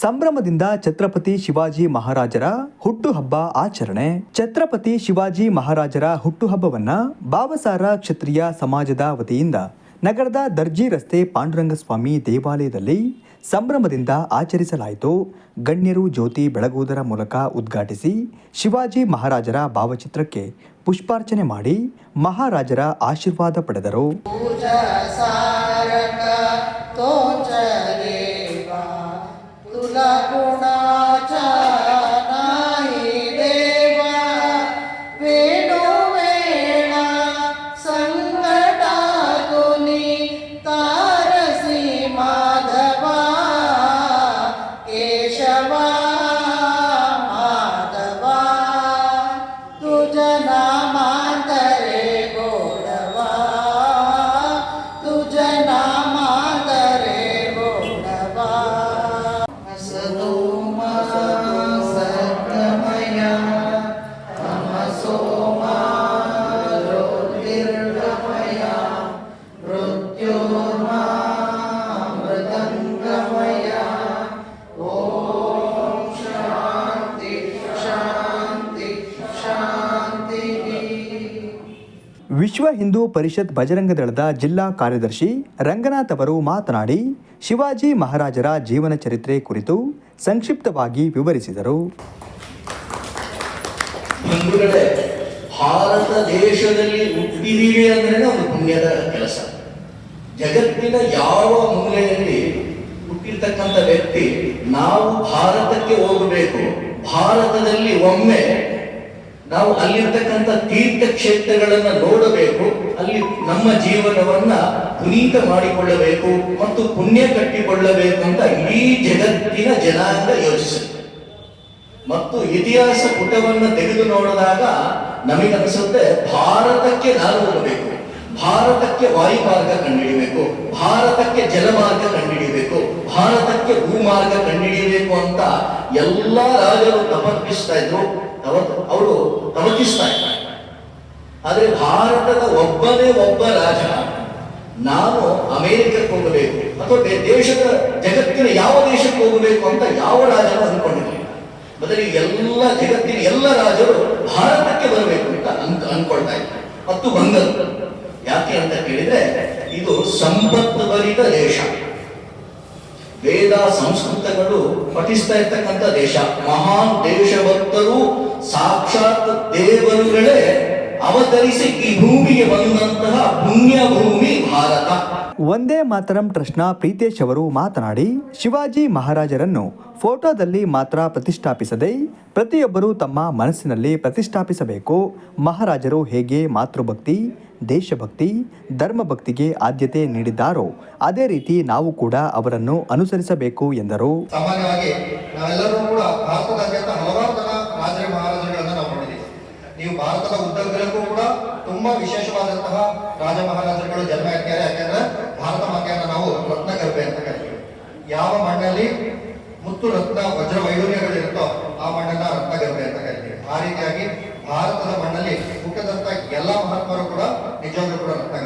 ಸಂಭ್ರಮದಿಂದ ಛತ್ರಪತಿ ಶಿವಾಜಿ ಮಹಾರಾಜರ ಹುಟ್ಟುಹಬ್ಬ ಆಚರಣೆ. ಛತ್ರಪತಿ ಶಿವಾಜಿ ಮಹಾರಾಜರ ಹುಟ್ಟುಹಬ್ಬವನ್ನ ಬಾವಸಾರ ಕ್ಷತ್ರಿಯ ಸಮಾಜದ ವತಿಯಿಂದ ನಗರದ ದರ್ಜಿ ರಸ್ತೆ ಪಾಂಡುರಂಗಸ್ವಾಮಿ ದೇವಾಲಯದಲ್ಲಿ ಸಂಭ್ರಮದಿಂದ ಆಚರಿಸಲಾಯಿತು. ಗಣ್ಯರು ಜ್ಯೋತಿ ಬೆಳಗುವುದರ ಮೂಲಕ ಉದ್ಘಾಟಿಸಿ ಶಿವಾಜಿ ಮಹಾರಾಜರ ಭಾವಚಿತ್ರಕ್ಕೆ ಪುಷ್ಪಾರ್ಚನೆ ಮಾಡಿ ಮಹಾರಾಜರ ಆಶೀರ್ವಾದ ಪಡೆದರು. গুণা ವಿಶ್ವ ಹಿಂದೂ ಪರಿಷತ್ ಬಜರಂಗ ದಳದ ಜಿಲ್ಲಾ ಕಾರ್ಯದರ್ಶಿ ರಂಗನಾಥ್ ಅವರು ಮಾತನಾಡಿ, ಶಿವಾಜಿ ಮಹಾರಾಜರ ಜೀವನ ಚರಿತ್ರೆ ಕುರಿತು ಸಂಕ್ಷಿಪ್ತವಾಗಿ ವಿವರಿಸಿದರು. ಭಾರತ ದೇಶದಲ್ಲಿ ಹುಟ್ಟಿದೀವಿ ಅಂದ್ರೆ ಒಂದು ಪುಣ್ಯದ ಕೆಲಸ. ಜಗತ್ತಿನ ಯಾವ ಮೂಲೆಯಲ್ಲಿ ಹುಟ್ಟಿರ್ತಕ್ಕಂಥ ವ್ಯಕ್ತಿ ನಾವು ಭಾರತಕ್ಕೆ ಹೋಗಬೇಕು, ಭಾರತದಲ್ಲಿ ಒಮ್ಮೆ ನಾವು ಅಲ್ಲಿರ್ತಕ್ಕಂಥ ತೀರ್ಥ ಕ್ಷೇತ್ರಗಳನ್ನ ನೋಡಬೇಕು, ಅಲ್ಲಿ ನಮ್ಮ ಜೀವನವನ್ನ ಪುನೀತ ಮಾಡಿಕೊಳ್ಳಬೇಕು ಮತ್ತು ಪುಣ್ಯ ಕಟ್ಟಿಕೊಳ್ಳಬೇಕು ಅಂತ ಇಡೀ ಜಗತ್ತಿನ ಜನಾಂಗ ಯೋಚಿಸುತ್ತೆ. ಮತ್ತು ಇತಿಹಾಸ ಪುಟವನ್ನು ತೆಗೆದು ನೋಡಿದಾಗ ನಮಗನಿಸುತ್ತೆ ಭಾರತಕ್ಕೆ ನಾನು ಹೋಗಬೇಕು, ಭಾರತಕ್ಕೆ ವಾಯುಮಾರ್ಗ ಕಂಡುಹಿಡಿಯಬೇಕು ಭಾರತಕ್ಕೆ ಜಲಮಾರ್ಗ ಕಂಡುಹಿಡಿಯಬೇಕು ಭಾರತಕ್ಕೆ ಭೂಮಾರ್ಗ ಕಂಡುಹಿಡಿಯಬೇಕು ಅಂತ ಎಲ್ಲ ರಾಜರು ತಪರ್ಪಿಸ್ತಾ ಇದ್ರು. ಅವರು ತಮಕಿಸ್ತಾ ಇದ್ದಾರೆ ಆದರೆ ಭಾರತದ ಒಬ್ಬನೇ ಒಬ್ಬ ರಾಜ. ನಾನು ಅಮೆರಿಕಕ್ಕೆ ಹೋಗಬೇಕು. ಅಥವಾ ದೇಶದ ಜಗತ್ತಿನ ಯಾವ ದೇಶಕ್ಕೆ ಹೋಗಬೇಕು ಅಂತ ಯಾವ ರಾಜನು ಅಂದ್ಕೊಂಡಿರಲಿಲ್ಲ ಬದಲಿಗೆ ಎಲ್ಲ ಜಗತ್ತಿನ ಎಲ್ಲ ರಾಜರು ಭಾರತಕ್ಕೆ ಬರಬೇಕು ಅಂತ ಅನ್ಕ ಅನ್ಕೊಳ್ತಾ ಇದ್ದಾರೆ ಮತ್ತು ಬಂದರು. ಯಾಕೆ ಅಂತ ಕೇಳಿದ್ರೆ, ಇದು ಸಂಪತ್ತು ಬರಿದ ದೇಶ. ವೇದ ಸಂಸ್ಕೃತಗಳು ಪಠಿಸ್ತಾ ಇರ್ತಕ್ಕಂಥ ದೇಶ. ಮಹಾನ್ ದೇಶಭಕ್ತರು ಸಾಕ್ಷಾತ್ ದೇವರುಗಳೇ ಅವತರಿಸಿ ಈ ಭೂಮಿಗೆ ಬಂದಂತಹ ಪುಣ್ಯ ಭೂಮಿ ಭಾರತ. ಒಂದೇ ಮಾತರಂ ಟ್ರಸ್ಟ್ನ ಪ್ರೀತೇಶ್ ಅವರು ಮಾತನಾಡಿ, ಶಿವಾಜಿ ಮಹಾರಾಜರನ್ನು ಫೋಟೋದಲ್ಲಿ ಮಾತ್ರ ಪ್ರತಿಷ್ಠಾಪಿಸದೆ ಪ್ರತಿಯೊಬ್ಬರೂ ತಮ್ಮ ಮನಸ್ಸಿನಲ್ಲಿ ಪ್ರತಿಷ್ಠಾಪಿಸಬೇಕು. ಮಹಾರಾಜರು ಹೇಗೆ ಮಾತೃಭಕ್ತಿ ದೇಶಭಕ್ತಿ, ಧರ್ಮಭಕ್ತಿಗೆ ಆದ್ಯತೆ ನೀಡಿದ್ದಾರೋ, ಅದೇ ರೀತಿ ನಾವು ಕೂಡ ಅವರನ್ನು ಅನುಸರಿಸಬೇಕು ಎಂದರು. ಸಾಮಾನ್ಯವಾಗಿ ನಾವೆಲ್ಲರೂ ಕೂಡ ಭಾರತದಾದ್ಯಂತ ಹಲವಾರು ಜನ ರಾಜರ ನಾವು ನೋಡಿದ್ದೀವಿ. ನೀವು ಭಾರತದ ಉದ್ದಗಲಕ್ಕೂ ಕೂಡ ತುಂಬಾ ವಿಶೇಷವಾದಂತಹ ರಾಜ ಮಹಾರಾಜರುಗಳು ಜನ್ಮ ಆಗ್ತಾರೆ. ಯಾಕಂದ್ರೆ ಭಾರತ ಮಾತೆಯನ್ನ ನಾವು ರತ್ನ ಗರ್ಭೆ ಅಂತ ಕರಿತೀವಿ. ಯಾವ ಮಣ್ಣಲ್ಲಿ ಮುತ್ತು ರತ್ನ ವಜ್ರ ವೈಡೂರ್ಯಗಳು ಇರುತ್ತೋ ಆ ಮಣ್ಣನ್ನ ರತ್ನ ಗರ್ಭೆ ಅಂತ ಕರಿತೀವಿ. ಆ ರೀತಿಯಾಗಿ ಭಾರತದ ಮಣ್ಣಲ್ಲಿ ಹುಟ್ಟದಂತ ಎಲ್ಲ ಮಹಾತ್ಮರು ಕೂಡ ನಿಜವಾಗ್ಲೂ ಕೂಡ ರತ್ನ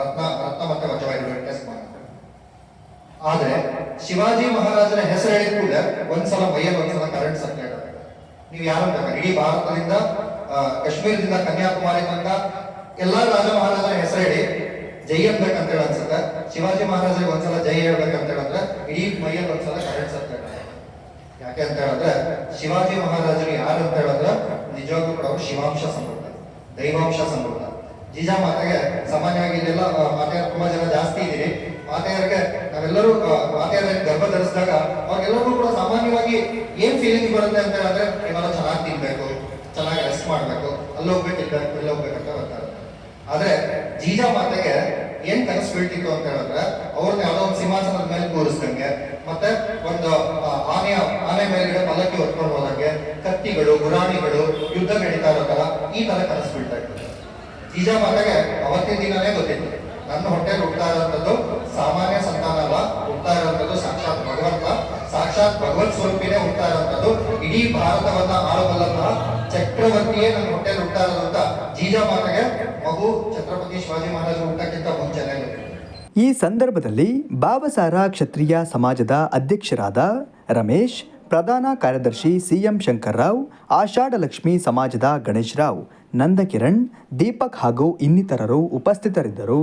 ರತ್ನ ರತ್ನ ಮತ್ತೆ ವಜ್ರ ಟೆಸ್ಟ್ ಮಾಡ. ಆದ್ರೆ ಶಿವಾಜಿ ಮಹಾರಾಜರ ಹೆಸರು ಹೇಳಿದ ಕೂಡ ಒಂದ್ಸಲ ಮೈಯಲ್ಲಿ ಒಂದ್ಸಲ ಕರೆಂಟ್ ಸತ್ಯ ನೀವು ಯಾರು ಇಡೀ ಭಾರತದಿಂದ ಕಾಶ್ಮೀರದಿಂದ ಕನ್ಯಾಕುಮಾರಿ ತನಕ ಎಲ್ಲಾ ರಾಜ ಮಹಾರಾಜರ ಹೆಸರು ಹೇಳಿ ಜೈ ಅನ್ಬೇಕಂತ ಹೇಳಿ ಅನ್ಸುತ್ತೆ. ಶಿವಾಜಿ ಮಹಾರಾಜರಿಗೆ ಒಂದ್ಸಲ ಜೈ ಹೇಳ್ಬೇಕಂತ ಹೇಳಿದ್ರೆ ಇಡೀ ಮೈಯಲ್ಲಿ ಒಂದ್ಸಲ ಕರೆಂಟ್ ಸತ್ಯ ಯಾಕೆ ಅಂತ ಹೇಳಿದ್ರೆ ಶಿವಾಜಿ ಮಹಾರಾಜರು ಯಾರು ಅಂತ ಹೇಳಿದ್ರೆ ನಿಜವಾಗ್ಲೂ ಕೂಡ ಅವರು ಶಿವಾಂಶ ಸಂಬಂಧ ದೈವಾಂಶ ಸಂಬಂಧ ಜೀಜಾ ಮಾತೆಗೆ ಸಾಮಾನ್ಯವಾಗಿ ಇಲ್ಲೆಲ್ಲ ಮಾತೆಯರು ತುಂಬಾ ಜನ ಜಾಸ್ತಿ ಇದ್ದೀರಿ. ಮಾತೆಯರಿಗೆ ನಾವೆಲ್ಲರೂ ಮಾತೆಯರ ಗರ್ಭ ಧರಿಸಿದಾಗ ಅವ್ರಿಗೆಲ್ಲರಿಗೂ ಕೂಡ ಸಾಮಾನ್ಯವಾಗಿ ಏನ್ ಫೀಲಿಂಗ್ ಬರುತ್ತೆ ಅಂತ ಹೇಳಿದ್ರೆ ಇವಾಗ ಚೆನ್ನಾಗಿ ತಿನ್ಬೇಕು ಚೆನ್ನಾಗಿ ರೆಸ್ಟ್ ಮಾಡ್ಬೇಕು ಅಲ್ಲಿ ಹೋಗ್ಬೇಕು ಹೋಗ್ಬೇಕು, ಇಲ್ಲಿ ಹೋಗ್ಬೇಕು ಅಂತ ಬರ್ತಾರೆ ಆದ್ರೆ ಜೀಜಾ ಮಾತೆಗೆ ಏನ್ ಕನಸು ಬೀಳ್ತಿತ್ತು ಅಂತ ಹೇಳಿದ್ರೆ ಅವ್ರನ್ನ ಯಾವ್ದೋ ಒಂದು ಸಿಂಹಾಸನದ ಮೇಲೆ ಕೂರಿಸ್ದಂಗೆ ಮತ್ತೆ ಒಂದು ಆನೆಯ ಆನೆ ಮೇಲ್ಗಡೆ ಪಲ್ಲಕ್ಕಿ ಹೊತ್ಕೊಂಡು ಹೋದಂಗೆ ಕತ್ತಿಗಳು ಗುರಾಣಿಗಳು ಯುದ್ಧ ನಡೀತಾ ಇರೋದಲ್ಲ ಈ ತರ ಕನಸು ಬೀಳ್ತಾ ಜೀಜಾ ಮಾತಾಗೆ ಅವತ್ತಿನ ದಿನನೇ ಗೊತ್ತಿತ್ತು. ನನ್ನ ಹೊಟ್ಟೆಗೆ ಹುಟ್ಟಾ ಇರೋಂಥದ್ದು ಸಾಮಾನ್ಯ ಸಂತಾನ ಅಲ್ಲ ಹುಟ್ಟಾ ಇರೋಂಥದ್ದು ಸಾಕ್ಷಾತ್ ಭಗವಂತ. ಸಾಕ್ಷಾತ್ ಭಗವತ್ ಸ್ವರೂಪಿನೇ ಹುಟ್ಟಾ ಇರೋಂಥದ್ದು. ಇಡೀ ಭಾರತವನ್ನ ಆಳಬಲ್ಲಂತಹ ಚಕ್ರವರ್ತಿಯೇ ನನ್ನ ಹೊಟ್ಟೆಗೆ ಹುಟ್ಟಾ ಇರುವಂತ ಜೀಜ ಮಾತೆಗೆ ಮಗು ಛತ್ರಪತಿ ಶಿವಾಜಿ ಮಹಾರಾಜ ಹುಟ್ಟಕ್ಕಿಂತ ಮುಂಚೆನೇ ಈ ಸಂದರ್ಭದಲ್ಲಿ ಬಾಬಸಾರ ಕ್ಷತ್ರಿಯ ಸಮಾಜದ ಅಧ್ಯಕ್ಷರಾದ ರಮೇಶ್ ಪ್ರಧಾನ ಕಾರ್ಯದರ್ಶಿ ಸಿಎಂ ಶಂಕರ್ರಾವ್ ಆಷಾಢಲಕ್ಷ್ಮಿ ಸಮಾಜದ ಗಣೇಶ್ ರಾವ್ ನಂದಕಿರಣ್ ದೀಪಕ್ ಹಾಗೂ ಇನ್ನಿತರರು ಉಪಸ್ಥಿತರಿದ್ದರು.